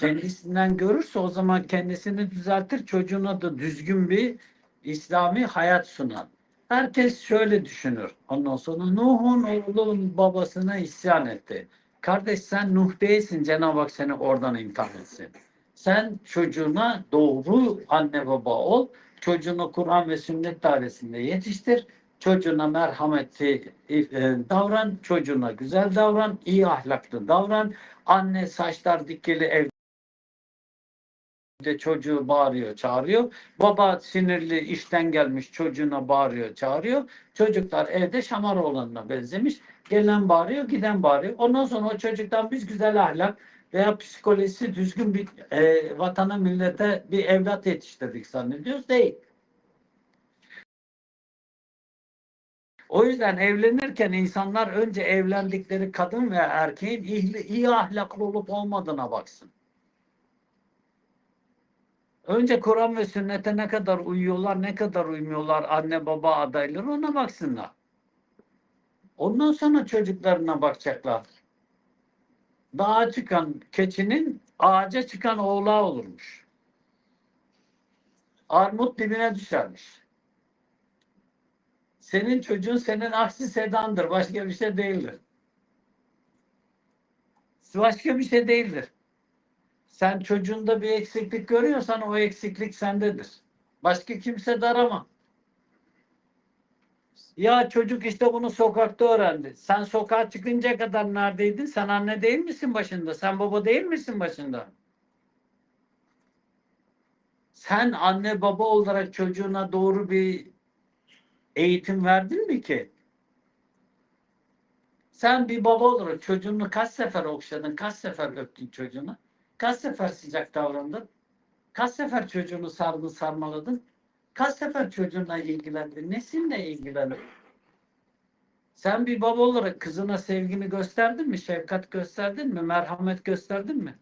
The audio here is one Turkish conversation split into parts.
kendisinden görürse o zaman kendisini düzeltir. Çocuğuna da düzgün bir İslami hayat sunar. Herkes şöyle düşünür. Ondan sonra Nuh'un oğlunun babasına isyan etti. Kardeş sen Nuh değilsin. Cenab-ı Hak seni oradan imtihan etsin. Sen çocuğuna doğru anne baba ol. Çocuğunu Kur'an ve sünnet dairesinde yetiştir. Çocuğuna merhametli e, davran. Çocuğuna güzel davran. iyi ahlaklı davran. Anne saçlar dikili evde çocuğu bağırıyor, çağırıyor. Baba sinirli işten gelmiş çocuğuna bağırıyor, çağırıyor. Çocuklar evde şamar olanına benzemiş. Gelen bağırıyor, giden bağırıyor. Ondan sonra o çocuktan biz güzel ahlak veya psikolojisi düzgün bir e, vatana millete bir evlat yetiştirdik zannediyoruz. Değil. O yüzden evlenirken insanlar önce evlendikleri kadın veya erkeğin iyi, iyi ahlaklı olup olmadığına baksın. Önce Kur'an ve sünnete ne kadar uyuyorlar, ne kadar uymuyorlar anne baba adayları ona baksınlar. Ondan sonra çocuklarına bakacaklar. Dağa çıkan keçinin ağaca çıkan oğlağı olurmuş. Armut dibine düşermiş. Senin çocuğun senin aksi sedandır. Başka bir şey değildir. Başka bir şey değildir. Sen çocuğunda bir eksiklik görüyorsan o eksiklik sendedir. Başka kimse de arama. Ya çocuk işte bunu sokakta öğrendi. Sen sokağa çıkınca kadar neredeydin? Sen anne değil misin başında? Sen baba değil misin başında? Sen anne baba olarak çocuğuna doğru bir eğitim verdin mi ki? Sen bir baba olarak çocuğunu kaç sefer okşadın, kaç sefer öptün çocuğunu? Kaç sefer sıcak davrandın? Kaç sefer çocuğunu sardın, sarmaladın? Kaç sefer çocuğunla ilgilendin? Nesinle ilgilendin? Sen bir baba olarak kızına sevgini gösterdin mi? Şefkat gösterdin mi? Merhamet gösterdin mi?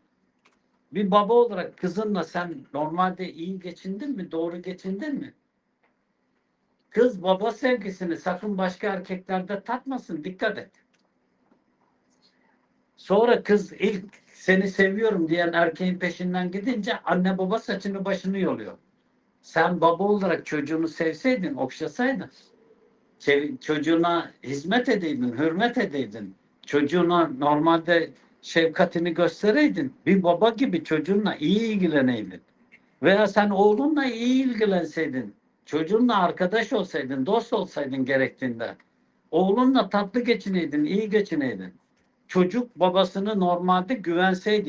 Bir baba olarak kızınla sen normalde iyi geçindin mi? Doğru geçindin mi? Kız baba sevgisini sakın başka erkeklerde tatmasın. Dikkat et. Sonra kız ilk seni seviyorum diyen erkeğin peşinden gidince anne baba saçını başını yoluyor. Sen baba olarak çocuğunu sevseydin, okşasaydın, çocuğuna hizmet edeydin, hürmet edeydin, çocuğuna normalde şefkatini göstereydin, bir baba gibi çocuğunla iyi ilgileneydin. Veya sen oğlunla iyi ilgilenseydin, çocuğunla arkadaş olsaydın, dost olsaydın gerektiğinde, oğlunla tatlı geçineydin, iyi geçineydin. Çocuk babasını normalde güvenseydi,